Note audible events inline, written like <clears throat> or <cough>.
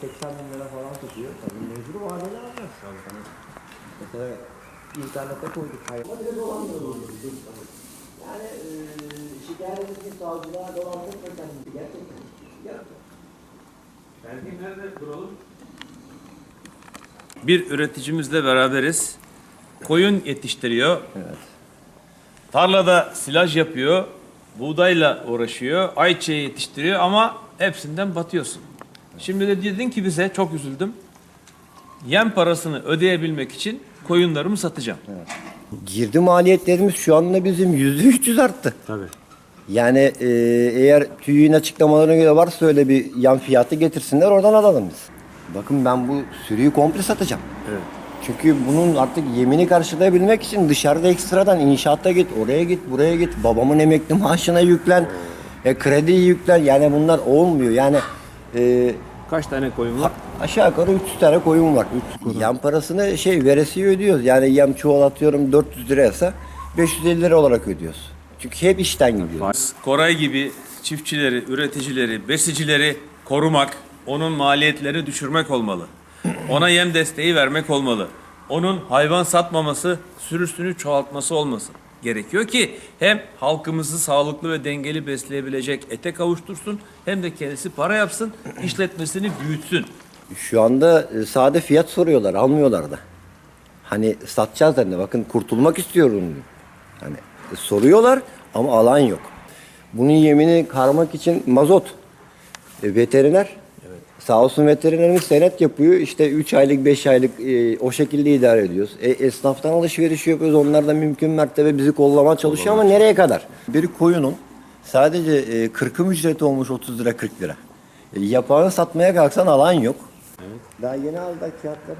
80 bin lira falan tutuyor. Tabii mecbur vadeli alacağız. Yani mesela internete koyduk. Hayır. Ama bir de dolandırılıyoruz. Yani e, şikayet ettiğimiz savcılığa dolandırma kendimizi gerçekten. Gerçekten. Belki nerede duralım? Bir üreticimizle beraberiz. Koyun yetiştiriyor. Tarlada silaj yapıyor. Buğdayla uğraşıyor. Ayçiçeği yetiştiriyor ama hepsinden batıyorsun. Şimdi de dedin ki bize çok üzüldüm. Yem parasını ödeyebilmek için koyunlarımı satacağım. Girdi maliyetlerimiz şu anda bizim yüzde 300 arttı. Tabii. Yani e, eğer TÜİ'nin açıklamalarına göre varsa öyle bir yan fiyatı getirsinler oradan alalım biz. Bakın ben bu sürüyü komple satacağım. Evet. Çünkü bunun artık yemini karşılayabilmek için dışarıda ekstradan inşaatta git, oraya git, buraya git. Babamın emekli maaşına yüklen, e, krediyi yüklen. Yani bunlar olmuyor. Yani e, Kaç tane koyun var? aşağı yukarı 300 tane koyun var. Yem parasını şey veresiye ödüyoruz. Yani yem çuval atıyorum 400 liraysa 550 lira olarak ödüyoruz. Çünkü hep işten gidiyor. Koray gibi çiftçileri, üreticileri, besicileri korumak, onun maliyetleri düşürmek olmalı. Ona yem desteği vermek olmalı. Onun hayvan satmaması, sürüsünü çoğaltması olmasın. Gerekiyor ki hem halkımızı sağlıklı ve dengeli besleyebilecek ete kavuştursun hem de kendisi para yapsın, <clears throat> işletmesini büyütsün. Şu anda e, sade fiyat soruyorlar, almıyorlar da. Hani satacağız da ne? Bakın kurtulmak istiyorum. Hani e, soruyorlar ama alan yok. Bunun yemini karmak için mazot. E, veteriner. Sağ olsun veterinerimiz senet yapıyor. İşte 3 aylık, 5 aylık e, o şekilde idare ediyoruz. E, esnaftan alışveriş yapıyoruz. Onlar da mümkün mertebe bizi kollamaya çalışıyor ama nereye kadar? Bir koyunun sadece e, kırkım ücreti olmuş 30 lira 40 lira. E, yapanı satmaya kalksan alan yok. Daha yeni aldık fiyatları.